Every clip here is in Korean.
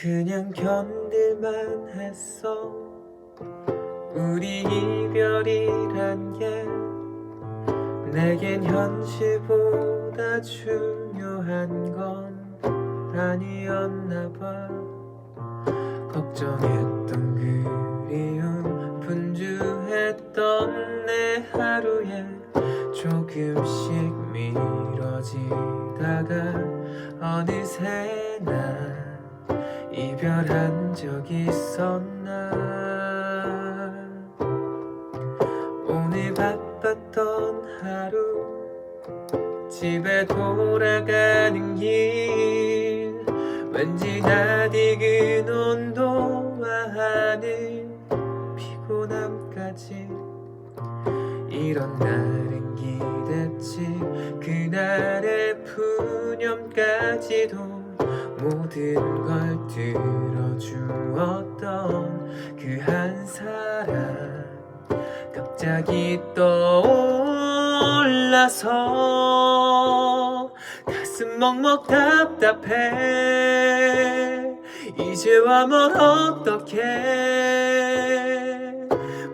그냥 견딜만 했어. 우리 이별이란 게 내겐 현실보다 중요한 건 아니었나 봐. 걱정했던 그리움 분주했던 내 하루에 조금씩 미뤄지다가 어느새 나 이별한 적 있었나? 오늘 바빴던 하루 집에 돌아가는 길 왠지 낯익은 온도와 하늘 피곤함까지. 이런 날은 기댔지 그날의 푸념까지도 모든 걸 들어주었던 그 한 사람 갑자기 떠올라서 가슴 먹먹 답답해. 이제와 뭘 어떻게?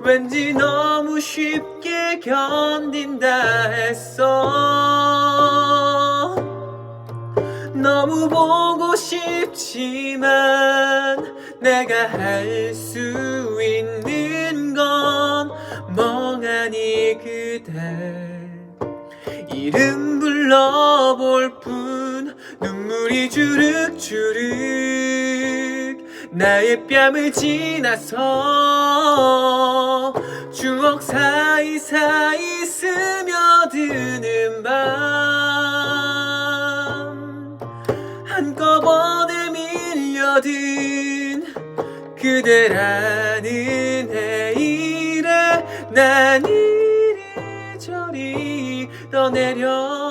왠지 너무 쉽게 견딘다 했어 보고 싶지만 내가 할 수 있는 건 멍하니 그대. 이름 불러볼 뿐 눈물이 주룩주룩 나의 뺨을 지나서 추억 사이사이 스 한꺼번에 밀려든 그대라는 내일에 난 이리저리 떠내려